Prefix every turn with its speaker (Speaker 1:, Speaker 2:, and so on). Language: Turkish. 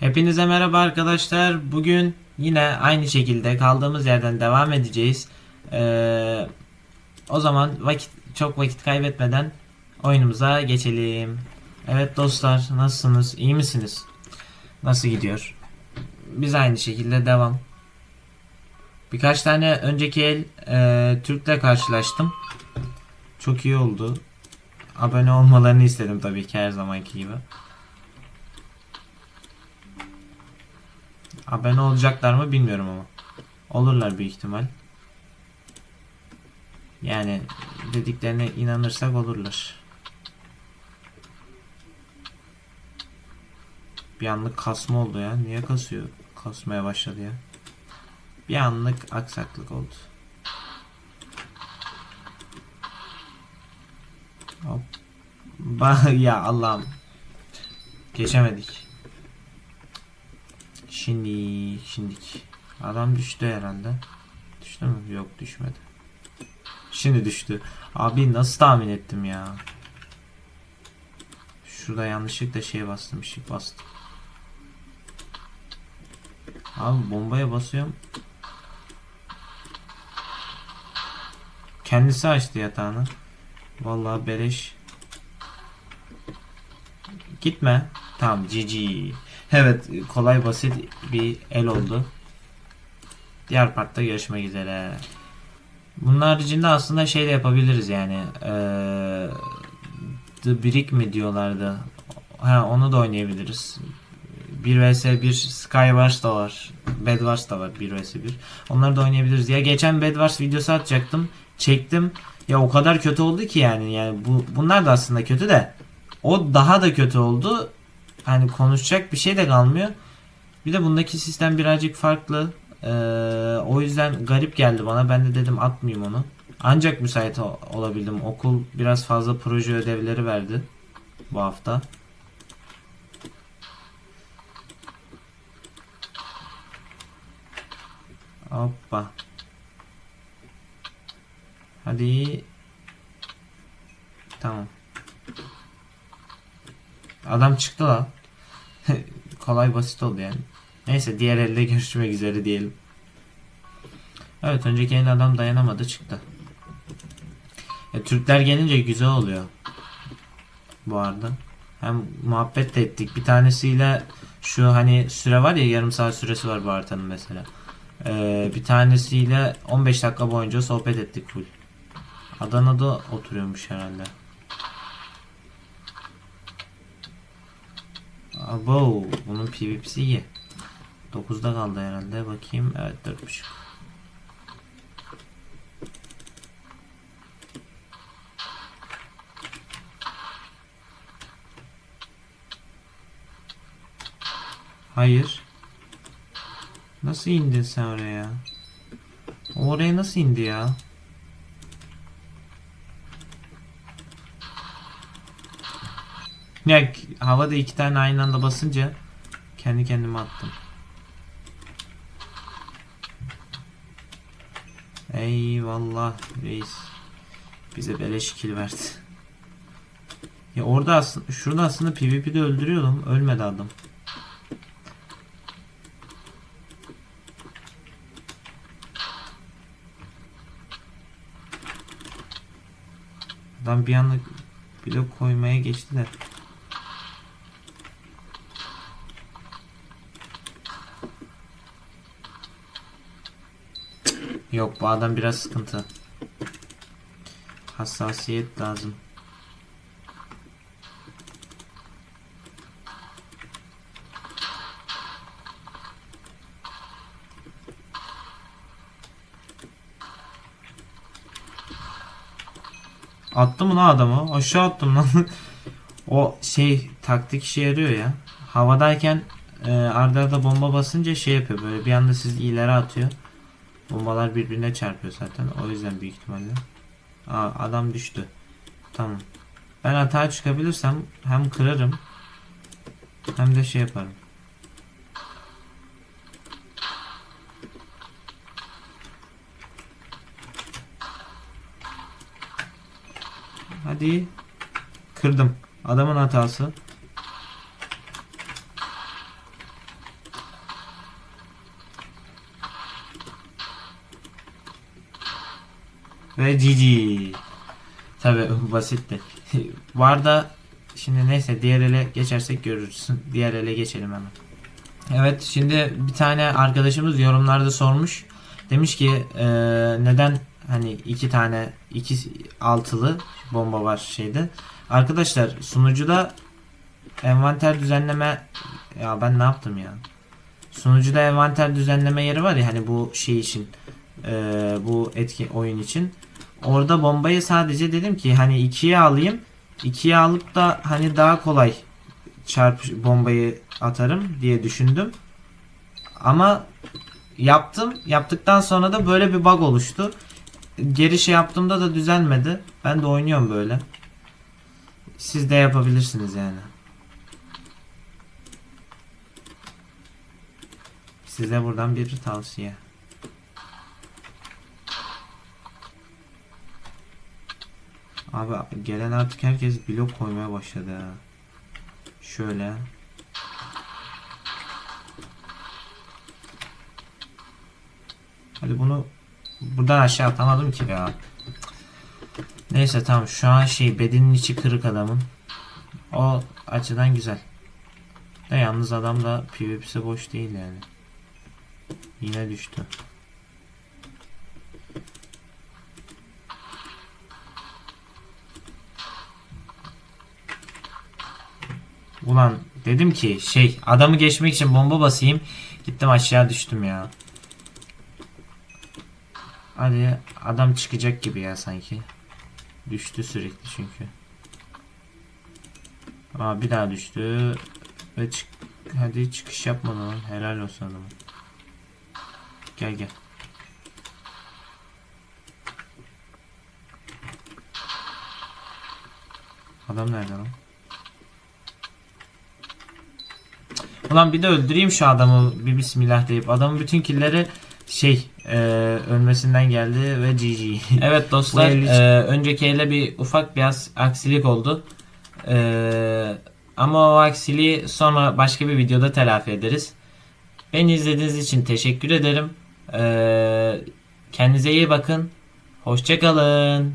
Speaker 1: Hepinize merhaba arkadaşlar. Bugün yine aynı şekilde kaldığımız yerden devam edeceğiz. Ee, o zaman vakit çok vakit kaybetmeden oyunumuza geçelim. Evet dostlar nasılsınız? İyi misiniz? Nasıl gidiyor? Biz aynı şekilde devam. Birkaç tane önceki el e, Türk'le karşılaştım. Çok iyi oldu. Abone olmalarını istedim tabii ki her zamanki gibi. Abone olacaklar mı bilmiyorum ama. Olurlar büyük ihtimal. Yani dediklerine inanırsak olurlar. Bir anlık kasma oldu ya. Niye kasıyor? Kasmaya başladı ya. Bir anlık aksaklık oldu. Hop. Ya Allah'ım. Geçemedik. Şimdi şimdik. Adam düştü herhalde. Düştü mü? Yok düşmedi. Şimdi düştü. Abi nasıl tahmin ettim ya? Şurada yanlışlıkla şey bastım, ışık bastım. Abi bombaya basıyorum. Kendisi açtı yatağını. Vallahi beleş. Gitme. Tamam GG. Evet kolay basit bir el oldu. Diğer partta görüşmek üzere. Bunun haricinde aslında şey de yapabiliriz yani. Eee The Brick mi diyorlardı. Ha onu da oynayabiliriz. 1 vs 1 Skywars da var. Bedwars da var 1 vs 1. Onları da oynayabiliriz. Ya geçen Bedwars videosu atacaktım. Çektim. Ya o kadar kötü oldu ki yani. Yani bu bunlar da aslında kötü de o daha da kötü oldu. Hani konuşacak bir şey de kalmıyor. Bir de bundaki sistem birazcık farklı. Ee, o yüzden garip geldi bana. Ben de dedim atmayayım onu. Ancak müsait olabildim. Okul biraz fazla proje ödevleri verdi bu hafta. Hoppa. Hadi. Tamam. Adam çıktı la. Kolay basit oldu yani. Neyse diğer elde görüşmek üzere diyelim. Evet önceki el adam dayanamadı çıktı. Ya, Türkler gelince güzel oluyor. Bu arada. Hem muhabbet de ettik. Bir tanesiyle şu hani süre var ya yarım saat süresi var bu haritanın mesela. Ee, bir tanesiyle 15 dakika boyunca sohbet ettik full. Adana'da oturuyormuş herhalde. Abo, bunun PvP'si iyi. 9'da kaldı herhalde. Bakayım. Evet 4.5. Hayır. Nasıl indin sen oraya? Oraya nasıl indi ya? K- havada iki tane aynı anda basınca kendi kendime attım. Eyvallah reis. Bize beleş kill verdi. Ya orada aslında şurada aslında PvP'de öldürüyordum. Ölmedi adam. Adam bir anda blok koymaya geçti de. Yok bu adam biraz sıkıntı. Hassasiyet lazım. Attım mı lan adamı? Aşağı attım lan. o şey taktik işe yarıyor ya. Havadayken e, arda arda bomba basınca şey yapıyor böyle bir anda sizi ileri atıyor. Bombalar birbirine çarpıyor zaten. O yüzden büyük ihtimalle. Aa, adam düştü. Tamam. Ben hata çıkabilirsem hem kırarım hem de şey yaparım. Hadi. Kırdım. Adamın hatası. Ve GG. Tabi basitti. Bu arada şimdi neyse diğer ele geçersek görürüz. Diğer ele geçelim hemen. Evet şimdi bir tane arkadaşımız yorumlarda sormuş. Demiş ki eee, neden hani iki tane iki altılı bomba var şeyde. Arkadaşlar sunucuda envanter düzenleme ya ben ne yaptım ya? Sunucuda envanter düzenleme yeri var ya hani bu şey için eee, bu etki oyun için. Orada bombayı sadece dedim ki hani ikiye alayım. ikiye alıp da hani daha kolay çarp bombayı atarım diye düşündüm. Ama yaptım. Yaptıktan sonra da böyle bir bug oluştu. Geri şey yaptığımda da düzelmedi. Ben de oynuyorum böyle. Siz de yapabilirsiniz yani. Size buradan bir tavsiye. Abi gelen artık herkes blok koymaya başladı ya. Şöyle. Hadi bunu buradan aşağı atamadım ki ya. Neyse tamam şu an şey bedenin içi kırık adamın. O açıdan güzel. De yalnız adam da PvP'si boş değil yani. Yine düştü. Ulan dedim ki şey adamı geçmek için bomba basayım. Gittim aşağı düştüm ya. Hadi adam çıkacak gibi ya sanki. Düştü sürekli çünkü. Aa bir daha düştü. Ve çık hadi çıkış yapmadı lan. Helal olsun adama. Gel gel. Adam nerede lan? Ulan bir de öldüreyim şu adamı bir bismillah deyip. Adamın bütün killeri şey e, ölmesinden geldi ve GG. evet dostlar e, önceki ele bir ufak biraz aksilik oldu. E, ama o aksiliği sonra başka bir videoda telafi ederiz. Beni izlediğiniz için teşekkür ederim. E, kendinize iyi bakın. Hoşçakalın.